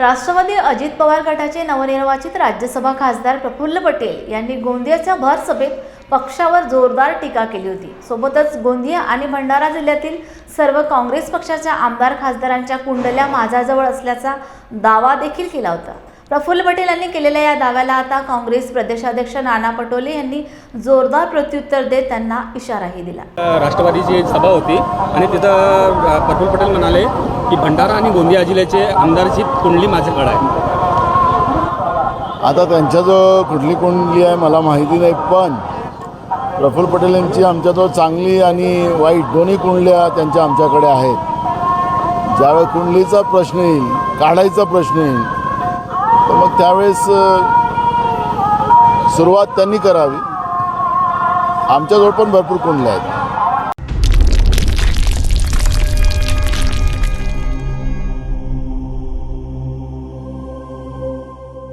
राष्ट्रवादी अजित पवार गटाचे नवनिर्वाचित राज्यसभा खासदार प्रफुल्ल पटेल यांनी गोंदियाच्या भर सभेत पक्षावर जोरदार टीका केली होती. सोबतच गोंदिया आणि भंडारा जिल्ह्यातील सर्व काँग्रेस पक्षाच्या आमदार खासदारांच्या कुंडल्या माझ्याजवळ असल्याचा दावा देखील केला होता. प्रफुल्ल पटेल यांनी केलेल्या या दाव्याला आता काँग्रेस प्रदेशाध्यक्ष नाना पटोले यांनी जोरदार प्रत्युत्तर देत त्यांना इशाराही दिला. राष्ट्रवादीची एक सभा होती आणि तिथं प्रफुल्ल पटेल म्हणाले की भंडारा आणि गोंदिया जिल्ह्याचे आमदारची कुंडली माझ्याकडे आहे. आता त्यांच्या जो कुठली कुंडली आहे मला माहिती नाही पण प्रफुल्ल पटेल यांची आमच्याजवळ चांगली आणि वाईट दोन्ही कुंडल्या त्यांच्या आमच्याकडे आहेत. ज्यावेळेस कुंडलीचा प्रश्न येईल काढायचा प्रश्न येईल तर मग त्यावेळेस सुरुवात त्यांनी करावी. आमच्याजवळ पण भरपूर कुंडल्या आहेत.